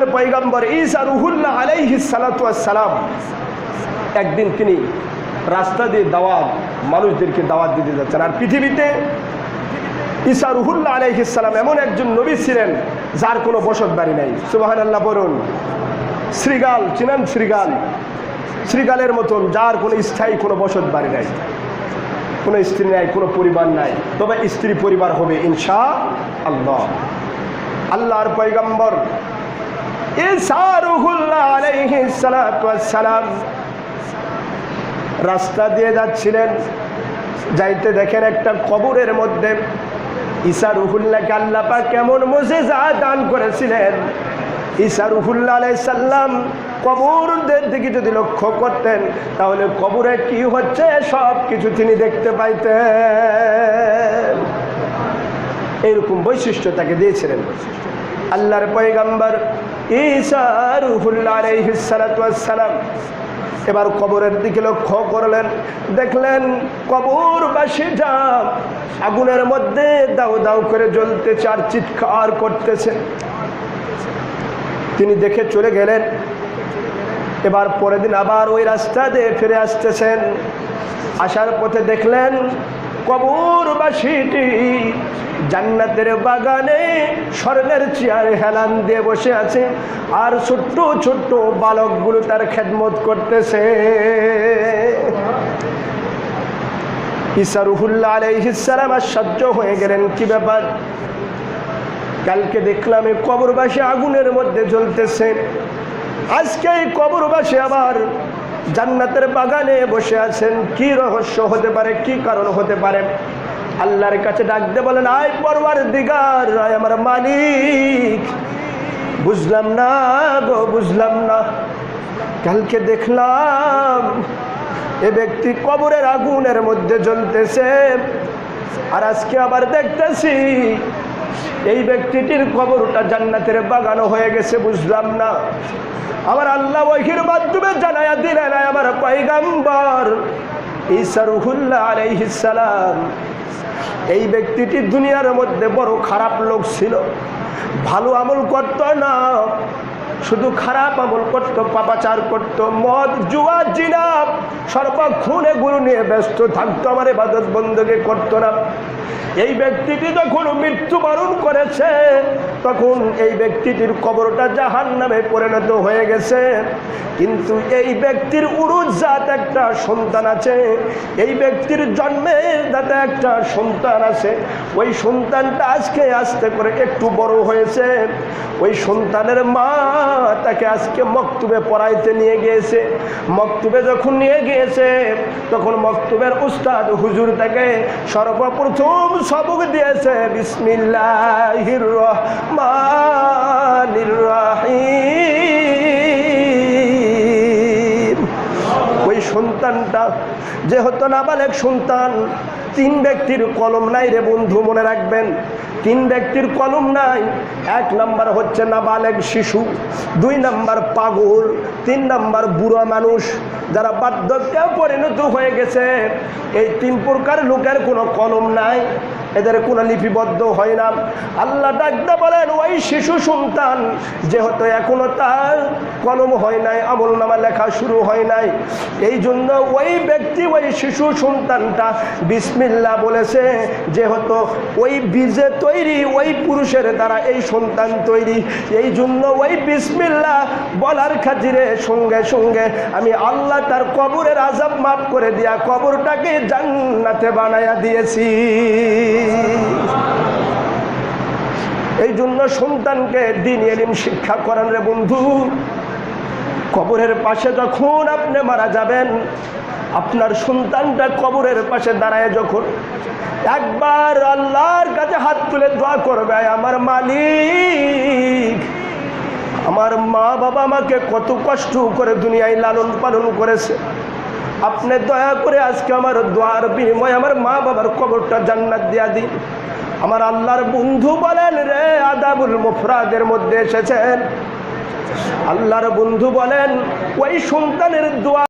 আল্লাহর পয়গম্বর ঈসা রুহুল্লাহ আলাইহিস সালাতু সালাম একদিন তিনি রাস্তা দিয়ে দাওয়াত, মানুষদেরকে দাওয়াত দিতে যাচ্ছেন। আর পৃথিবীতে ঈসা রুহুল্লাহ আলাইহিসাল্লাম এমন একজন নবী ছিলেন যার কোনো বসত বাড়ি নাই। সুবাহান আল্লাহ বলুন। শ্রীগাল, চিনেন শ্রীগাল। শ্রীগালের মতন যার কোনো স্থায়ী কোনো বসত বাড়ি নাই। কোনো স্ত্রী নাই, কোনো পরিবার নাই। তবে স্ত্রী পরিবার হবে ইনশা আল্লাহ আল্লাহর পয়গম্বর রাস্তা দিয়ে যাচ্ছিলেন। যাইতে দেখেন একটা কবরের মধ্যে ঈসা রুহুল্লাহকে আল্লাপা কেমন মজেজা দান করেছিলেন। ঈসা রুহুল্লাহ সাল্লাম কবরদের দিকে যদি লক্ষ্য করতেন, তাহলে কবরে কি হচ্ছে? সব কিছু তিনি দেখতে পাইতেন। এরকম বৈশিষ্ট্য তাকে দিয়েছিলেন। আল্লাহর পয়গাম্বার এবার কবরের দিকে লক্ষ্য করলেন, দেখলেন কবরবাসীটা আগুনের মধ্যে দাউ দাউ করে জ্বলতে চার চিৎকার করতেছে। তিনি দেখে চলে গেলেন। এবার পরের দিন আবার ওই রাস্তা দিয়ে ফিরে আসতেছেন। আসার পথে দেখলেন কবরবাসীটি জান্নাতের বাগানে স্বর্ণের চেয়ারে হেলান দিয়ে বসে আছে আর ছোট্ট ছোট্ট বালকগুলো তার খেদমত করতেছে। ঈসা রুহুল্লাহ আলাইহিসসালাম আশ্চর্য হয়ে গেলেন। কি ব্যাপার? কালকে দেখলাম এই কবরবাসী আগুনের মধ্যে জ্বলতেছে। আজকে এই কবরবাসী আবার জান্নাতের বাগানে বসে আছেন, কি রহস্য হতে পারে, কি কারণ হতে পারে? আল্লাহর কাছে ডাকতে বলেন, আয় পরবার দিগার আয় আমার মালিক। বুঝলাম না গো, বুঝলাম না। কালকে দেখলাম এ ব্যক্তি কবরের আগুনের মধ্যে জ্বলতেছে। আর আজকে আবার দেখতেছি এই ব্যক্তিটির কবরটা জান্নাতের বাগানো হয়ে গেছে, বুঝলাম না। আমার আল্লাহ ওহির মাধ্যমে জানায়া দিলেন আমার পয়গাম্বর। ঈসারুহুল্লাহ এই সালাম, এই ব্যক্তিটি দুনিয়ার মধ্যে বড় খারাপ লোক ছিল। ভালো আমল করত না। শুধু খারাপ আমল করত, পাপাচার করত, মদ, জুয়া জিনাব সর্বক্ষণ এগুলো নিয়ে ব্যস্ত থাকতো, আমার এবাদত বন্ধকে করতো না। এই ব্যক্তিটি যখন মৃত্যুবরণ করেছে, তখন এই ব্যক্তিটির কবরটা জাহান নামে পরিণত হয়ে গেছে। কিন্তু এই ব্যক্তির উরুজাত একটা সন্তান আছে, এই ব্যক্তির জন্মের দাতে একটা সন্তান আছে, ওই সন্তানটা আজকে আস্তে করে একটু বড় হয়েছে। ওই সন্তানের মা তাকে আজকে মক্তুবে পড়াইতে নিয়ে গিয়েছে। মক্তুবে যখন নিয়ে গিয়েছে, তখন মক্তুবের উস্তাদ হুজুর তাকে সর্বপ্রথম সবক দিয়েছে রহিম ওই সন্তানটা যেহেতু নাবালেক সন্তান, তিন ব্যক্তির কলম নাই রে বন্ধু, মনে রাখবেন। তিন ব্যক্তির কলম নাই। এক নাম্বার হচ্ছে নাবালেক শিশু, দুই নাম্বার পাগল, তিন নাম্বার বুড়া মানুষ যারা বার্ধক্যে পরিণত হয়ে গেছে। এই তিন প্রকার লোকের কোনো কলম নাই। এদের কোনো লিপিবদ্ধ হয় না। আল্লাহ ডাকতে বলেন, ওই শিশু সন্তান, যেহেতু এখনও তার কলম হয় নাই, আমল নামা লেখা শুরু হয় নাই, এই জন্য ওই ব্যক্তি, ওই শিশু সন্তানটা বিসমিল্লা বলেছে, যেহেতু ওই বীজে তৈরি, ওই পুরুষের দ্বারা এই সন্তান তৈরি, এই জন্য ওই বিসমিল্লা বলার খাতিরে সঙ্গে সঙ্গে আমি আল্লাহ তার কবরের আজাব মাফ করে দিয়া কবরটাকে জান্নাতে বানায়া দিয়েছি। এই জন্য সন্তানকে দিন এলিম শিক্ষা করেন রে বন্ধু। কবরের পাশে যখন আপনি মারা যাবেন, আপনার সন্তানটা কবরের পাশে দাঁড়ায় যখন একবার আল্লাহর কাছে হাত তুলে দোয়া করবে, আমার মালিক, আমার মা বাবা আমাকে কত কষ্ট করে দুনিয়ায় লালন পালন করেছে। আপনি দয়া করে আজকে আমার দোয়ার বিনিময় আমার মা বাবার কবরটা জান্নাত দিয়া দিন। আমার আল্লাহর বন্ধু বলেন রে আদাবুল মুফরাদের মধ্যে এসেছেন। আল্লাহর বন্ধু বলেন, ওই সন্তানের দোয়া